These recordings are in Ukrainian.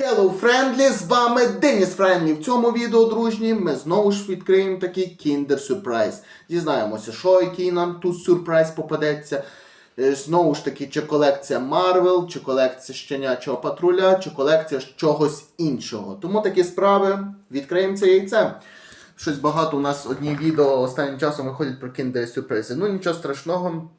Hello, Friendly! З вами Деніс Френдлі. В цьому відео, дружні, ми знову ж відкриємо такий Kinder Surprise. Дізнаємося, що який нам тут сюрприз попадеться. Е, Знову ж таки, чи колекція Marvel, чи колекція щенячого патруля, чи колекція чогось іншого. Тому такі справи відкриємо це яйце. Щось багато у нас одні відео останнім часом виходять про Kinder Surprise. Ну нічого страшного.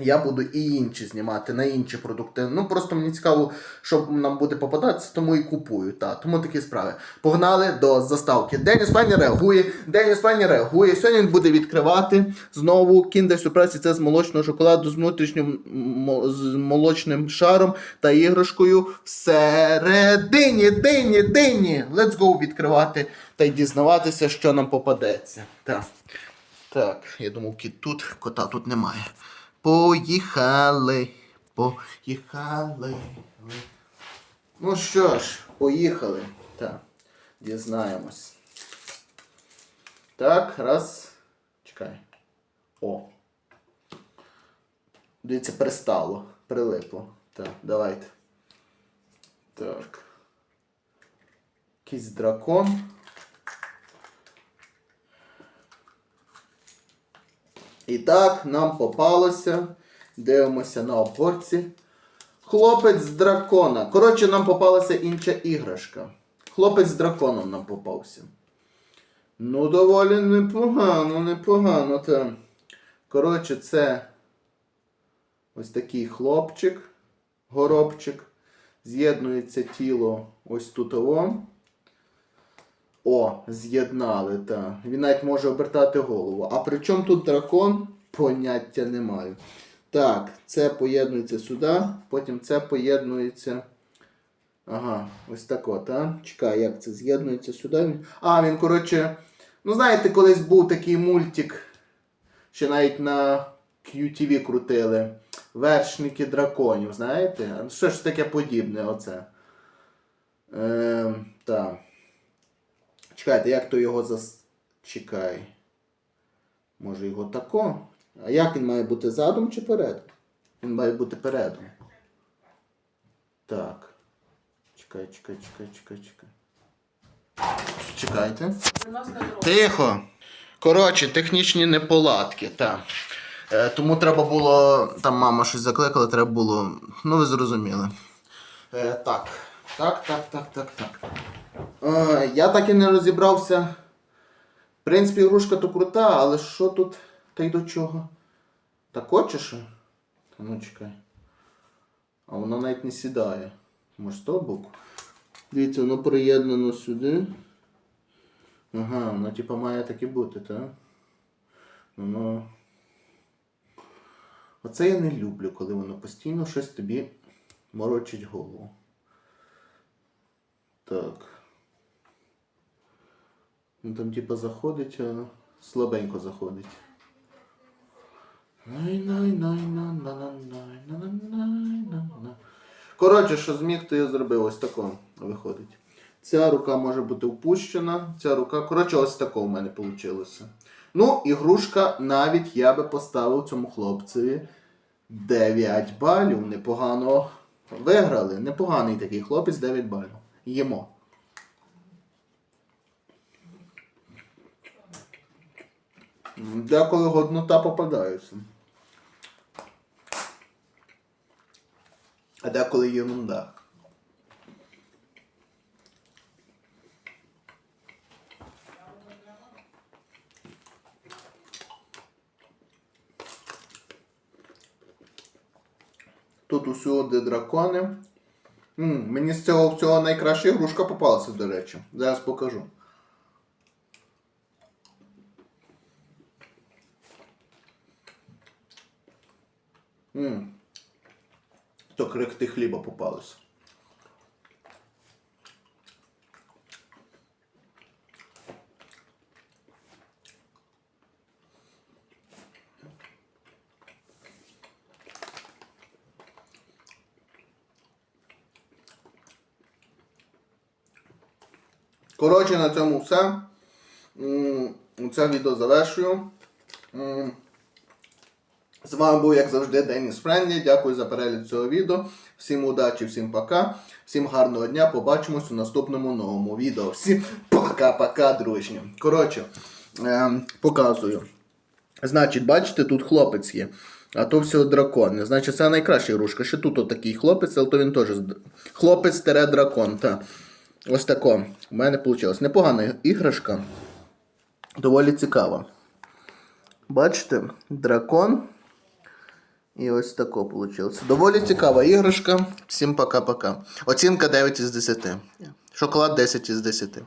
Я буду і інші знімати на інші продукти. Ну просто мені цікаво, що нам буде попадатися, тому і купую. Та. Тому такі справи. Погнали до заставки. Деніс Пані реагує. Деніс Пані реагує. Сьогодні він буде відкривати знову Kinder Surprise. Це з молочного шоколаду з внутрішнім з молочним шаром та іграшкою всередині. Дині, дині. Let's go відкривати та й дізнаватися, що нам попадеться. Так. Так, я думав, кіт тут, кота тут немає. Поїхали. Поїхали. Ну що ж, поїхали. Так, дізнаємось. Так, раз. Чекай. О. Дивіться, пристало. Прилипло. Так, давайте. Так. Якийсь дракон. І так, нам попалося. Дивимося на обгорці. Хлопець з дракона. Коротше, нам попалася інша іграшка. Хлопець з драконом нам попався. Ну, доволі непогано, непогано. Та. Коротше, це ось такий хлопчик, горобчик. З'єднується тіло ось тут. О, О, з'єднали, так. Він навіть може обертати голову. А при чому тут дракон? Поняття не маю. Так, це поєднується сюди, потім це поєднується. Ага, ось так от, а? Чекай, як це з'єднується сюди. А, він, коротше. Ну, знаєте, колись був такий мультик, ще навіть на QTV крутили. Вершники драконів, знаєте? Що ж таке подібне оце? Ем, так. Чекайте, як то його зас... Чекай. Може його тако? А як він має бути задом чи передом? Він має бути передом. Так. Чекай, чекай, чекай, чекай, чекай. Чекайте. Тихо. Коротше, технічні неполадки, так. Е, тому треба було. Там мама щось закликала, треба було. Ну, ви зрозуміли. Е, так. Так, так, так, так, так. Е, я так і не розібрався. В принципі, ігрушка то крута, але що тут та й до чого? Так хочеш? Та ну чекай. А вона навіть не сідає. Може з того боку? Дивіться, воно приєднано сюди. Ага, воно типа має так і бути, так? Воно. Оце я не люблю, коли воно постійно щось тобі морочить голову. Так. Він там типа заходить, а слабенько заходить. Коротше, що зміг, то я зробив ось тако виходить. Ця рука може бути впущена, ця рука. Коротше, ось тако в мене вийшло. Ну, ігрушка навіть я би поставив цьому хлопцеві 9 балів. Непогано виграли. Непоганий такий хлопець 9 балів. Їмо. Деколи годнота попадається. А деколи єрунда. Тут усюди дракони. М, мені з цього всього найкраща ігрушка попалася, до речі. Зараз покажу. М. То крихти хліба попалися. Коротше, на цьому все. Це відео завершую. З вами був, як завжди, Деніс Френлі. Дякую за перегляд цього відео. Всім удачі, всім пока. Всім гарного дня. Побачимось у наступному новому відео. Всім пока-пока, дружні. Коротше, ем, показую. Значить, бачите, тут хлопець є. А то все дракон. Значить, це найкраща ігрушка. Ще тут отакий хлопець, але то він теж хлопець дракон. Та. Ось тако. У мене вийшло. Непогана іграшка. Доволі цікава. Бачите, дракон. І ось тако вийшло. Доволі цікава іграшка. Всім пока-пока. Оцінка 9 із 10. Шоколад 10 із 10.